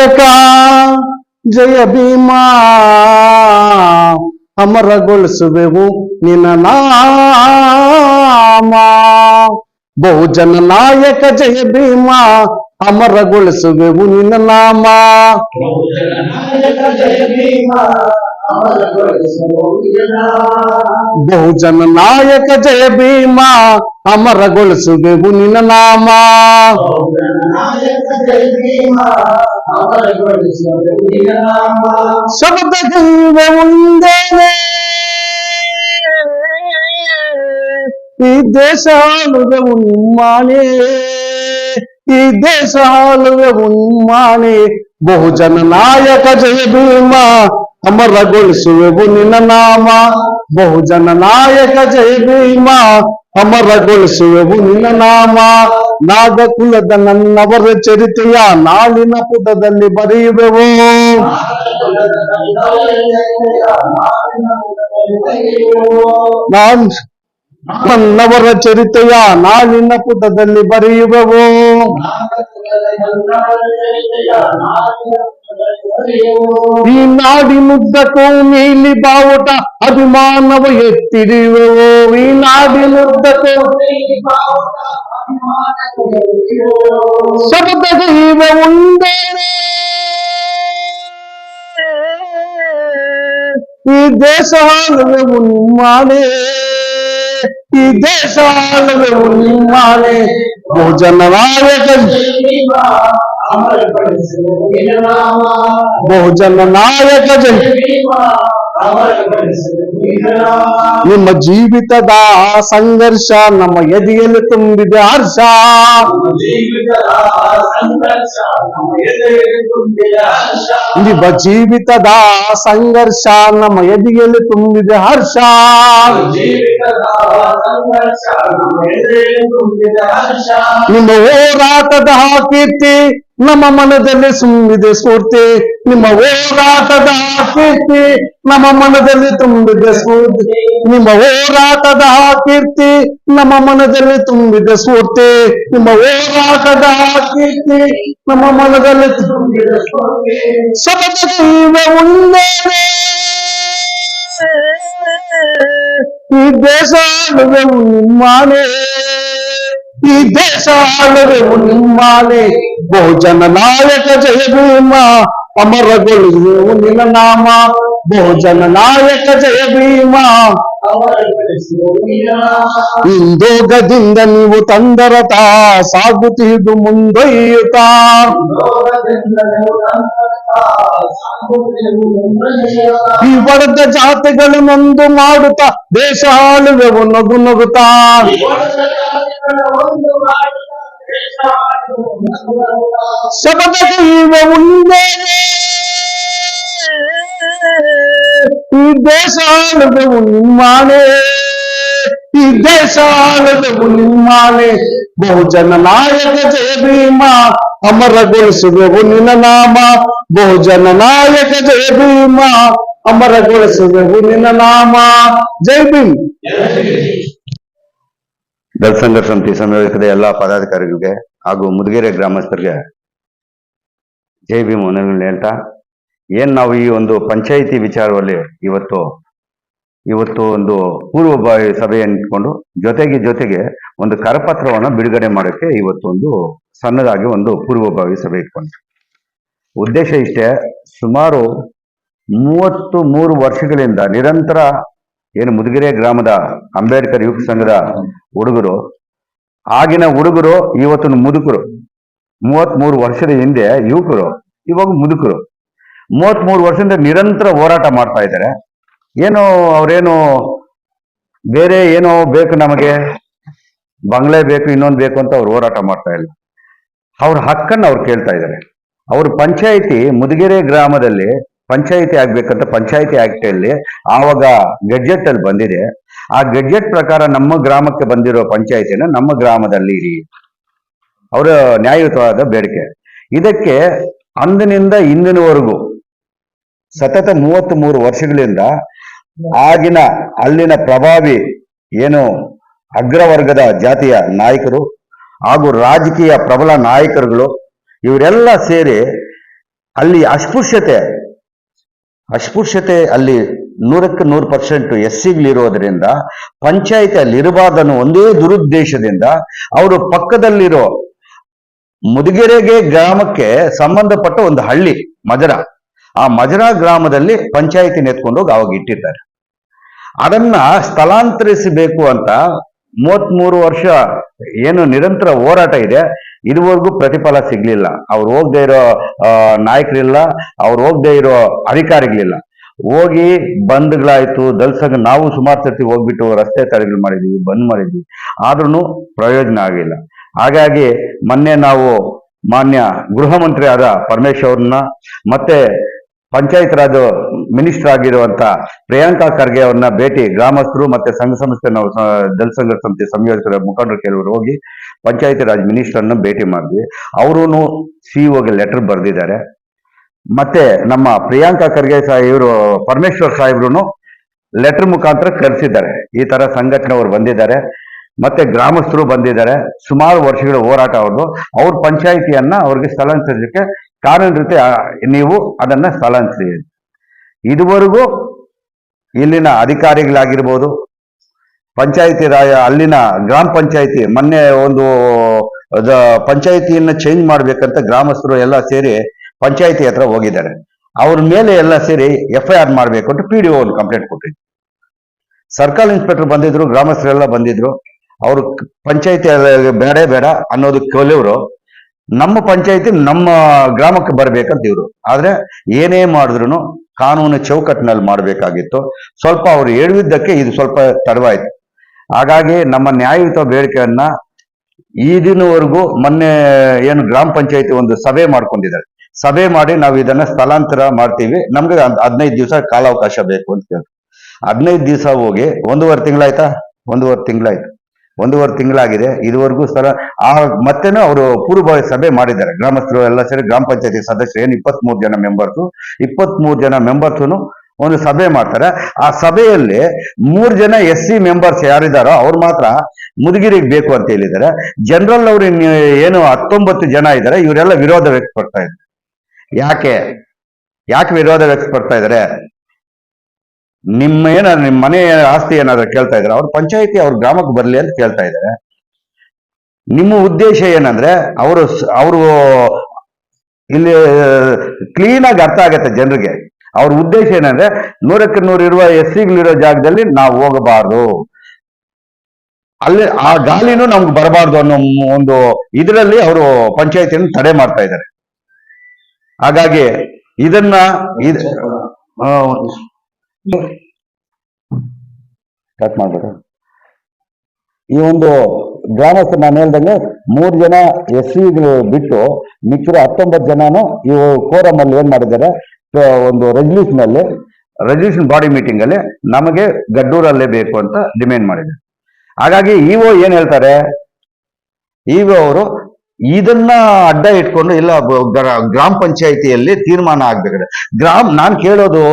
నాయక జయ భీమా అమరగొలుసువెవు నిన నామా. బహుజన నాయక జయ భీమా ಅಮರಗೊಳಿಸುವೆವು ನಿನ್ನ ನಾಮ ಬಹುಜನ ನಾಯಕ ಜಯ ಭೀಮಾ ಅಮರಗೊಳಿಸುವೆವು ನಿನ್ನ ನಾಮ ಶಬ್ದ ಜೀವ ಒಂದೇನೆ ಈ ದೇಶ ಆಳುವೆವು ನಿಮ್ಮಾನೆ ಈ ದೇಶ ಆಳುವೆವು ನಿಮ್ಮಾನೆ ಬಹುಜನ ನಾಯಕ ಜಯ ಭೀಮ ಅಮರಗೊಳಿಸುವೆವು ನಿನ್ನ ನಾಮ ಬಹುಜನ ನಾಯಕ ಜಯ ಭೀಮ ಅಮರಗೊಳಿಸುವೆವು ನಿನ್ನ ನಾಮ ನಾಗಕುಲದ ನನ್ನವರ ಚರಿತೆಯ ನಾಳಿನ ಪುಟದಲ್ಲಿ ಬರೆಯುವೆವು ನಾನ್ ನನ್ನವರ ಚರಿತೆಯ ನಾಳಿನ ಪುಟದಲ್ಲಿ ಬರೆಯುವೆವು. ಈ ನಾಡಿನುದ್ದಕ್ಕೂ ನೀಲಿ ಬಾವುಟ ಅಭಿಮಾನವ ಎತ್ತಿರುವೆವು ಈ ನಾಡಿನುದ್ದಕ್ಕೂ ಶಬ್ದ ಜೀವ ಒಂದೇನೆ ಈ ದೇಶ ನಿಮ್ಮಾನೆ देशाल माने भोजन नायक भोजन नायक ನಿಮ್ಮ ಜೀವಿತದ ಸಂಘರ್ಷ ನಮ್ಮ ಎದೆಯಲ್ಲಿ ತುಂಬಿದೆ ಹರ್ಷ. ನಿಮ್ಮ ಜೀವಿತದ ಸಂಘರ್ಷ ನಮ್ಮ ಎದೆಯಲ್ಲಿ ತುಂಬಿದೆ ಹರ್ಷ. ನಿಮ್ಮ ಹೋರಾಟದ ಕೀರ್ತಿ ನಮ್ಮ ಮನದಲ್ಲಿ ತುಂಬಿದೆ ಸ್ಫೂರ್ತಿ, ನಿಮ್ಮ ಹೋರಾಟದ ಕೀರ್ತಿ, ನಮ್ಮ ಮನದಲ್ಲಿ ತುಂಬಿದೆ ಸ್ಫೂರ್ತಿ. ನಿಮ್ಮ ಹೋರಾಟದ ಕೀರ್ತಿ, ನಮ್ಮ ಮನದಲ್ಲಿ ತುಂಬಿದೆ ಸ್ಫೂರ್ತಿ. ನಿಮ್ಮ ಹೋರಾಟದ ಕೀರ್ತಿ, ನಮ್ಮ ಮನದಲ್ಲಿ ತುಂಬಿದೆ ಸತತ ಜೀವ ಒಂದೇನೆ ಈ ದೇಶ ನಿಮ್ಮಾನೆ ಈ ದೇಶ ಆಳುವೆವು ನಿಮ್ಮಾನೆ ಬಹುಜನ ನಾಯಕ ಜಯ ಭೀಮ ಅಮರಗೊಳಿಸುವೆವು ನಿನ್ನ ನಾಮ ಬಹುಜನ ನಾಯಕ ಜಯ ಭೀಮ ಇಂದೋಗದಿಂದ ನೀವು ತಂದರತ ಸಾಗುತ್ತಿದ್ದು ಮುಂದೊಯ್ಯುತ್ತಾ ಈ ವರ್ಗ ಜಾತಿಗಳು ನೊಂದು ಮಾಡುತ್ತಾ ದೇಶ ಆಳುವೆವು ನಗು ನಗುತ್ತಾ बहुजन नायक जय भीमा अमर गुल सुगुन नामा बहुजन नायक जय भीमा अमर गुल सुगुन नामा जय भीम। ದಲ್ ಸಂಘರ್ಷ ಸಮಿತಿ ಸಂಯೋಜಕದ ಎಲ್ಲ ಪದಾಧಿಕಾರಿಗಳಿಗೆ ಹಾಗೂ ಮುದುಗೆರೆ ಗ್ರಾಮಸ್ಥರಿಗೆ ಜೈ ಭೀಮ್ ಹೇಳ್ತಾ, ಏನ್ ನಾವು ಈ ಒಂದು ಪಂಚಾಯಿತಿ ವಿಚಾರದಲ್ಲಿ ಇವತ್ತು ಇವತ್ತು ಒಂದು ಪೂರ್ವಭಾವಿ ಸಭೆಯನ್ನು ಇಟ್ಕೊಂಡು ಜೊತೆಗೆ ಜೊತೆಗೆ ಒಂದು ಕರಪತ್ರವನ್ನು ಬಿಡುಗಡೆ ಮಾಡೋಕ್ಕೆ ಇವತ್ತು ಒಂದು ಸಣ್ಣದಾಗಿ ಒಂದು ಪೂರ್ವಭಾವಿ ಸಭೆ ಇಟ್ಕೊಂಡು ಉದ್ದೇಶ ಇಷ್ಟೇ, ಸುಮಾರು ಮೂವತ್ತು ಮೂರು ವರ್ಷಗಳಿಂದ ನಿರಂತರ ಏನು ಮುದುಗಿರೆ ಗ್ರಾಮದ ಅಂಬೇಡ್ಕರ್ ಯುವಕ ಸಂಘದ ಹುಡುಗರು, ಆಗಿನ ಹುಡುಗರು, ಇವತ್ತಿನ ಮುದುಕರು, ಮೂವತ್ಮೂರು ವರ್ಷದ ಹಿಂದೆ ಯುವಕರು, ಇವಾಗ ಮುದುಕರು. ಮೂವತ್ಮೂರು ವರ್ಷದಿಂದ ನಿರಂತರ ಹೋರಾಟ ಮಾಡ್ತಾ ಇದ್ದಾರೆ. ಏನು ಅವರೇನು ಬೇರೆ ಏನೋ ಬೇಕು ನಮಗೆ, ಬಂಗ್ಲೆ ಬೇಕು, ಇನ್ನೊಂದು ಬೇಕು ಅಂತ ಅವ್ರು ಹೋರಾಟ ಮಾಡ್ತಾ ಇಲ್ಲ. ಅವ್ರ ಹಕ್ಕನ್ನು ಅವ್ರು ಕೇಳ್ತಾ ಇದ್ದಾರೆ. ಅವ್ರ ಪಂಚಾಯಿತಿ ಮುದುಗೆರೆ ಗ್ರಾಮದಲ್ಲಿ ಪಂಚಾಯಿತಿ ಆಗ್ಬೇಕಂತ ಪಂಚಾಯಿತಿ ಆಕ್ಟ್ ಅಲ್ಲಿ ಆವಾಗ ಗೆಡ್ಜೆಟ್ ಅಲ್ಲಿ ಬಂದಿದೆ. ಆ ಗೆಡ್ಜೆಟ್ ಪ್ರಕಾರ ನಮ್ಮ ಗ್ರಾಮಕ್ಕೆ ಬಂದಿರೋ ಪಂಚಾಯಿತಿನ ನಮ್ಮ ಗ್ರಾಮದಲ್ಲಿ ಇರಿ. ಅವರ ನ್ಯಾಯಯುತವಾದ ಬೇಡಿಕೆ. ಇದಕ್ಕೆ ಅಂದಿನಿಂದ ಇಂದಿನವರೆಗೂ ಸತತ ಮೂವತ್ತ್ ಮೂರು ವರ್ಷಗಳಿಂದ ಆಗಿನ ಅಲ್ಲಿನ ಪ್ರಭಾವಿ ಏನು ಅಗ್ರವರ್ಗದ ಜಾತಿಯ ನಾಯಕರು ಹಾಗೂ ರಾಜಕೀಯ ಪ್ರಬಲ ನಾಯಕರುಗಳು ಇವರೆಲ್ಲ ಸೇರಿ ಅಲ್ಲಿ ಅಸ್ಪೃಶ್ಯತೆ ಅಸ್ಪೃಶ್ಯತೆ ಅಲ್ಲಿ ನೂರಕ್ಕೆ ನೂರು ಪರ್ಸೆಂಟ್ ಎಸ್ ಸಿಗಳಿರೋದ್ರಿಂದ ಪಂಚಾಯತಿ ಅಲ್ಲಿ ಇರಬಾರ್ದನ್ನು ಒಂದೇ ದುರುದ್ದೇಶದಿಂದ ಅವರು ಪಕ್ಕದಲ್ಲಿರೋ ಮುದುಗೆರೆಗೆ ಗ್ರಾಮಕ್ಕೆ ಸಂಬಂಧಪಟ್ಟ ಒಂದು ಹಳ್ಳಿ, ಮಜರ. ಆ ಮಜರ ಗ್ರಾಮದಲ್ಲಿ ಪಂಚಾಯತಿ ನೆತ್ಕೊಂಡೋಗಿ ಅವಾಗ ಇಟ್ಟಿದ್ದಾರೆ. ಅದನ್ನ ಸ್ಥಳಾಂತರಿಸಬೇಕು ಅಂತ ಮೂವತ್ಮೂರು ವರ್ಷ ಏನು ನಿರಂತರ ಹೋರಾಟ ಇದೆ. ಇದುವರೆಗೂ ಪ್ರತಿಫಲ ಸಿಗ್ಲಿಲ್ಲ. ಅವ್ರು ಹೋಗದೆ ಇರೋ ನಾಯಕರಿಲ್ಲ, ಅವ್ರು ಹೋಗದೆ ಇರೋ ಅಧಿಕಾರಿಗಳಿಲ್ಲ. ಹೋಗಿ ಬಂದ್ಗಳಾಯ್ತು, ದಲ್ಸಂಗ ನಾವು ಸುಮಾರು ಸರ್ತಿ ಹೋಗ್ಬಿಟ್ಟು ರಸ್ತೆ ತಡೆಗಳು ಮಾಡಿದ್ವಿ, ಬಂದ್ ಮಾಡಿದ್ವಿ. ಆದ್ರೂ ಪ್ರಯೋಜನ ಆಗಿಲ್ಲ. ಹಾಗಾಗಿ ಮೊನ್ನೆ ನಾವು ಮಾನ್ಯ ಗೃಹ ಮಂತ್ರಿ ಆದ ಪರಮೇಶ್ ಮತ್ತೆ ಪಂಚಾಯತ್ ರಾಜ್ ಮಿನಿಸ್ಟರ್ ಆಗಿರುವಂತ ಪ್ರಿಯಾಂಕಾ ಖರ್ಗೆ ಅವ್ರನ್ನ ಭೇಟಿ, ಗ್ರಾಮಸ್ಥರು ಮತ್ತೆ ಸಂಘ ಸಂಸ್ಥೆ ನಾವು ಸ- ಸಂಸ್ಥೆ ಸಂಯೋಜಕರ ಮುಖಂಡರು ಕೆಲವರು ಹೋಗಿ ಪಂಚಾಯತಿ ರಾಜ್ ಮಿನಿಸ್ಟರ್ನ ಭೇಟಿ ಮಾಡಿದ್ವಿ. ಅವರು ಸಿಇಒಗೆ ಲೆಟರ್ ಬರೆದಿದ್ದಾರೆ. ಮತ್ತೆ ನಮ್ಮ ಪ್ರಿಯಾಂಕಾ ಖರ್ಗೆ ಸಾಹೇಬ್ ಇವರು ಪರಮೇಶ್ವರ್ ಸಾಹೇಬ್ರು ಲೆಟರ್ ಮುಖಾಂತರ ಕರೆಸಿದ್ದಾರೆ. ಈ ತರ ಸಂಘಟನೆಯವರು ಬಂದಿದ್ದಾರೆ. ಮತ್ತೆ ಗ್ರಾಮಸ್ಥರು ಬಂದಿದ್ದಾರೆ. ಸುಮಾರು ವರ್ಷಗಳ ಹೋರಾಟ ಅವ್ರದ್ದು. ಅವ್ರ ಪಂಚಾಯಿತಿಯನ್ನ ಅವ್ರಿಗೆ ಸ್ಥಳಾಂತರಿಸಕ್ಕೆ ಕಾನೂನು ರೀತಿ ನೀವು ಅದನ್ನ ಸ್ಥಳಾಂತರಿಸಿ. ಇದುವರೆಗೂ ಇಲ್ಲಿನ ಅಧಿಕಾರಿಗಳಾಗಿರ್ಬೋದು ಪಂಚಾಯತಿ ರಾಯ, ಅಲ್ಲಿನ ಗ್ರಾಮ ಪಂಚಾಯಿತಿ, ಮೊನ್ನೆ ಒಂದು ಪಂಚಾಯಿತಿಯನ್ನ ಚೇಂಜ್ ಮಾಡ್ಬೇಕಂತ ಗ್ರಾಮಸ್ಥರು ಎಲ್ಲ ಸೇರಿ ಪಂಚಾಯಿತಿ ಹತ್ರ ಹೋಗಿದ್ದಾರೆ. ಅವ್ರ ಮೇಲೆ ಎಲ್ಲ ಸೇರಿ ಎಫ್ ಐ ಆರ್ ಮಾಡಬೇಕು ಅಂತ ಪಿ ಡಿ ಒಂದು ಕಂಪ್ಲೇಂಟ್ ಕೊಟ್ಟಿದ್ರು. ಸರ್ಕಲ್ ಇನ್ಸ್ಪೆಕ್ಟರ್ ಬಂದಿದ್ರು, ಗ್ರಾಮಸ್ಥರೆಲ್ಲ ಬಂದಿದ್ರು. ಅವರು ಪಂಚಾಯಿತಿ ಬೇಡೇ ಬೇಡ ಅನ್ನೋದು ಕೆಲವರು ನಮ್ಮ ಪಂಚಾಯಿತಿ ನಮ್ಮ ಗ್ರಾಮಕ್ಕೆ ಬರ್ಬೇಕಂತ ಇವರು. ಆದ್ರೆ ಏನೇ ಮಾಡಿದ್ರು ಕಾನೂನು ಚೌಕಟ್ಟಿನಲ್ಲಿ ಮಾಡಬೇಕಾಗಿತ್ತು. ಸ್ವಲ್ಪ ಅವ್ರು ಹೇಳಿದ್ದಕ್ಕೆ ಇದು ಸ್ವಲ್ಪ ತಡವಾಯ್ತು. ಹಾಗಾಗಿ ನಮ್ಮ ನ್ಯಾಯಯುತ ಬೇಡಿಕೆಯನ್ನ ಈ ದಿನವರೆಗೂ ಮೊನ್ನೆ ಏನು ಗ್ರಾಮ ಪಂಚಾಯತಿ ಒಂದು ಸಭೆ ಮಾಡ್ಕೊಂಡಿದ್ದಾರೆ. ಸಭೆ ಮಾಡಿ ನಾವು ಇದನ್ನ ಸ್ಥಳಾಂತರ ಮಾಡ್ತೀವಿ. ನಮ್ಗೆ ಹದ್- ಹದಿನೈದು ದಿವಸ ಕಾಲಾವಕಾಶ ಬೇಕು ಅಂತ ಕೇಳಿ ಹದಿನೈದು ದಿವಸ ಹೋಗಿ ಒಂದೂವರೆ ತಿಂಗಳಾಯ್ತಾ? ಒಂದೂವರೆ ತಿಂಗಳಾಯ್ತು. ಒಂದೂವರೆ ತಿಂಗಳಾಗಿದೆ. ಇದುವರೆಗೂ ಸ್ಥಳ ಆ ಮತ್ತೆನೂ ಅವರು ಪೂರ್ವಭಾವಿ ಸಭೆ ಮಾಡಿದ್ದಾರೆ. ಗ್ರಾಮಸ್ಥರು ಎಲ್ಲ ಸೇರಿ ಗ್ರಾಮ ಪಂಚಾಯತಿ ಸದಸ್ಯರು ಏನು ಇಪ್ಪತ್ತ್ ಜನ ಮೆಂಬರ್ಸು ಇಪ್ಪತ್ತ್ ಜನ ಮೆಂಬರ್ಸು ಒಂದು ಸಭೆ ಮಾಡ್ತಾರೆ. ಆ ಸಭೆಯಲ್ಲಿ ಮೂರು ಜನ ಎಸ್ ಸಿ ಮೆಂಬರ್ಸ್ ಯಾರಿದ್ದಾರೋ ಅವ್ರು ಮಾತ್ರ ಮುದುಗಿರಿಗೆ ಬೇಕು ಅಂತ ಹೇಳಿದ್ದಾರೆ. ಜನರಲ್ ಅವರು ಏನು ಹತ್ತೊಂಬತ್ತು ಜನ ಇದ್ದಾರೆ. ಇವರೆಲ್ಲ ವಿರೋಧ ವ್ಯಕ್ತಪಡ್ತಾ ಇದ್ದಾರೆ. ಯಾಕೆ? ಯಾಕೆ ವಿರೋಧ ವ್ಯಕ್ತಪಡ್ತಾ ಇದ್ದಾರೆ? ನಿಮ್ಮ ಏನಾದ್ರು ನಿಮ್ಮ ಮನೆ ಆಸ್ತಿ ಏನಾದ್ರು ಕೇಳ್ತಾ ಇದ್ದಾರೆ? ಅವ್ರ ಪಂಚಾಯಿತಿ ಅವ್ರ ಗ್ರಾಮಕ್ಕೆ ಬರಲಿ ಅಂತ ಕೇಳ್ತಾ ಇದ್ದಾರೆ. ನಿಮ್ಮ ಉದ್ದೇಶ ಏನಂದ್ರೆ ಅವರು ಅವರು ಇಲ್ಲಿ ಕ್ಲೀನಾಗಿ ಅರ್ಥ ಆಗತ್ತೆ ಜನರಿಗೆ. ಅವ್ರ ಉದ್ದೇಶ ಏನಂದ್ರೆ ನೂರಕ್ಕೆ ನೂರು ಇರುವ ಎಸ್ ಸಿಗಳಿರೋ ಜಾಗದಲ್ಲಿ ನಾವು ಹೋಗಬಾರ್ದು. ಅಲ್ಲಿ ಆ ಗಾಳಿನೂ ನಮ್ಗೆ ಬರಬಾರ್ದು ಅನ್ನೋ ಒಂದು ಇದರಲ್ಲಿ ಅವರು ಪಂಚಾಯತಿಯನ್ನು ತಡೆ ಮಾಡ್ತಾ ಇದ್ದಾರೆ. ಹಾಗಾಗಿ ಇದನ್ನ ಕಟ್ ಮಾಡ್ಬೇಕು? ಈ ಒಂದು ಗ್ರಾಮಸ್ಥರು ನಾನು ಹೇಳ್ದಂಗೆ ಮೂರು ಜನ ಎಸ್ ಸಿಗಳು ಬಿಟ್ಟು ಮಿಕ್ಕಿರೋ ಹತ್ತೊಂಬತ್ತು ಜನನು ಈ ಕೋರಮ್ ಅಲ್ಲಿ ಏನ್ ಮಾಡಿದ್ದಾರೆ? ಒಂದು ರೆಸಲ್ಯೂಷನ್ ಅಲ್ಲಿ ರೆಸಲ್ಯೂಷನ್ ಬಾಡಿ ಮೀಟಿಂಗ್ ಅಲ್ಲಿ ನಮಗೆ ಗಡ್ಡೂರಲ್ಲೇ ಬೇಕು ಅಂತ ಡಿಮ್ಯಾಂಡ್ ಮಾಡಿದೆ ಹಾಗಾಗಿ ಇಒ ಏನ್ ಹೇಳ್ತಾರೆ? ಇಒ ಅವರು ಇದನ್ನ ಅಡ್ಡ ಇಟ್ಕೊಂಡು ಇಲ್ಲ ಗ್ರಾಮ ಪಂಚಾಯಿತಿಯಲ್ಲಿ ತೀರ್ಮಾನ ಆಗ್ಬೇಕಾದ್ರೆ ಗ್ರಾಮ, ನಾನು ಕೇಳೋದು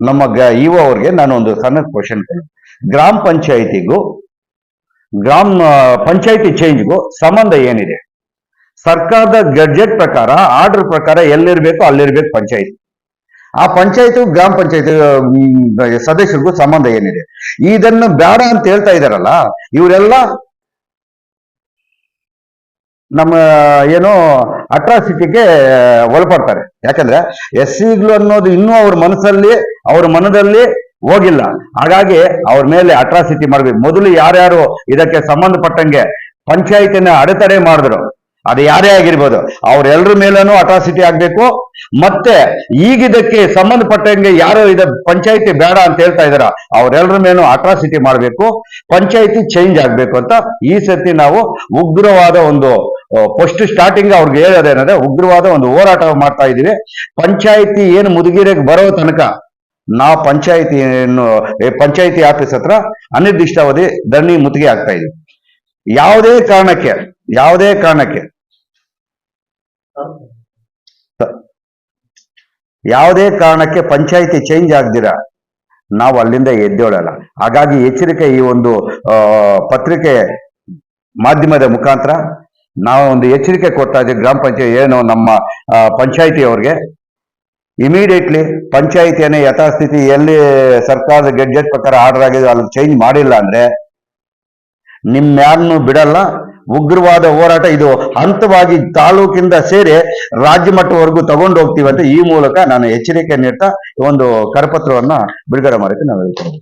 ನಮ್ಮ ಇಒ ಅವ್ರಿಗೆ ನಾನು ಒಂದು ಸಣ್ಣ ಕ್ವಶನ್ ಗ್ರಾಮ ಪಂಚಾಯಿತಿಗೂ, ಗ್ರಾಮ, ಪಂಚಾಯಿತಿ ಚೇಂಜ್ಗೂ ಸಂಬಂಧ ಏನಿದೆ? ಸರ್ಕಾರದ ಗಡ್ಜೆಟ್ ಪ್ರಕಾರ ಆರ್ಡರ್ ಪ್ರಕಾರ ಎಲ್ಲಿರ್ಬೇಕು ಅಲ್ಲಿರ್ಬೇಕು ಪಂಚಾಯತ್. ಆ ಪಂಚಾಯತ್, ಗ್ರಾಮ ಪಂಚಾಯತ್ ಸದಸ್ಯರಿಗೂ ಸಂಬಂಧ ಏನಿದೆ? ಇದನ್ನು ಬೇಡ ಅಂತ ಹೇಳ್ತಾ ಇದಾರಲ್ಲ, ಇವರೆಲ್ಲ ನಮ್ಮ ಏನು ಅಟ್ರಾಸಿಟಿಗೆ ಒಳಪಡ್ತಾರೆ. ಯಾಕಂದ್ರೆ ಎಸ್ ಸಿಗಳು ಅನ್ನೋದು ಇನ್ನೂ ಅವ್ರ ಮನಸ್ಸಲ್ಲಿ, ಅವ್ರ ಮನದಲ್ಲಿ ಹೋಗಿಲ್ಲ. ಹಾಗಾಗಿ ಅವ್ರ ಮೇಲೆ ಅಟ್ರಾಸಿಟಿ ಮಾಡ್ಬೇಕು. ಮೊದಲು ಯಾರ್ಯಾರು ಇದಕ್ಕೆ ಸಂಬಂಧಪಟ್ಟಂಗೆ ಪಂಚಾಯತಿನ ಅಡೆತಡೆ ಮಾಡಿದ್ರು ಅದು ಯಾರೇ ಆಗಿರ್ಬೋದು, ಅವ್ರೆಲ್ರ ಮೇಲೂ ಅಟ್ರಾಸಿಟಿ ಆಗ್ಬೇಕು, ಮತ್ತೆ ಈಗ ಇದಕ್ಕೆ ಸಂಬಂಧಪಟ್ಟಂಗೆ ಯಾರು ಇದ ಪಂಚಾಯಿತಿ ಬೇಡ ಅಂತ ಹೇಳ್ತಾ ಇದಾರ, ಅವ್ರೆಲ್ರ ಮೇಲೂ ಅಟ್ರಾಸಿಟಿ ಮಾಡಬೇಕು, ಪಂಚಾಯಿತಿ ಚೇಂಜ್ ಆಗ್ಬೇಕು ಅಂತ ಈ ಸತಿ ನಾವು ಉಗ್ರವಾದ ಒಂದು ಫಸ್ಟ್ ಸ್ಟಾರ್ಟಿಂಗ್ ಅವ್ರಿಗೆ ಹೇಳೋದೇನಂದ್ರೆ ಉಗ್ರವಾದ ಒಂದು ಹೋರಾಟ ಮಾಡ್ತಾ ಇದೀವಿ ಪಂಚಾಯಿತಿ ಏನು ಮುದುಗಿರಿಗೆ ಬರೋ ತನಕ ನಾವು ಪಂಚಾಯತಿಯನ್ನು ಪಂಚಾಯತಿ ಆಫೀಸ್ ಹತ್ರ ಅನಿರ್ದಿಷ್ಟಾವಧಿ ಧರಣಿ ಮುತ್ತಿಗೆ ಆಗ್ತಾ ಇದೀವಿ ಯಾವುದೇ ಕಾರಣಕ್ಕೆ ಯಾವುದೇ ಕಾರಣಕ್ಕೆ ಯಾವುದೇ ಕಾರಣಕ್ಕೆ ಪಂಚಾಯಿತಿ ಚೇಂಜ್ ಆಗದಿರ? ನಾವು ಅಲ್ಲಿಂದ ಎದ್ದೇಳಲ್ಲ ಹಾಗಾಗಿ ಎಚ್ಚರಿಕೆ ಈ ಒಂದು ಪತ್ರಿಕೆ ಮಾಧ್ಯಮದ ಮುಖಾಂತರ ನಾವು ಒಂದು ಎಚ್ಚರಿಕೆ ಕೊಡ್ತಾ ಇದ್ದೀವಿ. ಗ್ರಾಮ ಪಂಚಾಯತ್ ಏನು ನಮ್ಮ ಪಂಚಾಯಿತಿ ಅವ್ರಿಗೆ ಇಮಿಡಿಯೇಟ್ಲಿ ಪಂಚಾಯಿತಿಯನ್ನು ಯಥಾಸ್ಥಿತಿ ಎಲ್ಲಿ ಸರ್ಕಾರದ ಗೆಡ್ಜೆಟ್ ಪ್ರಕಾರ ಆರ್ಡರ್ ಆಗಿದೆ ಅಲ್ಲಿ ಚೇಂಜ್ ಮಾಡಿಲ್ಲ ಅಂದ್ರೆ ನಿಮ್ಮ ಬಿಡಲ್ಲ. ಉಗ್ರವಾದ ಹೋರಾಟ ಇದು. ಹಂತವಾಗಿ ತಾಲೂಕಿಂದ ಸೇರಿ ರಾಜ್ಯ ಮಟ್ಟವರೆಗೂ ತಗೊಂಡು ಹೋಗ್ತೀವಿ ಅಂತ ಈ ಮೂಲಕ ನಾನು ಎಚ್ಚರಿಕೆ ನೀಡ್ತಾ ಒಂದು ಕರಪತ್ರವನ್ನ ಬಿಡುಗಡೆ ಮಾಡಕ್ಕೆ ನಾವು ಹೇಳ್ತೀವಿ.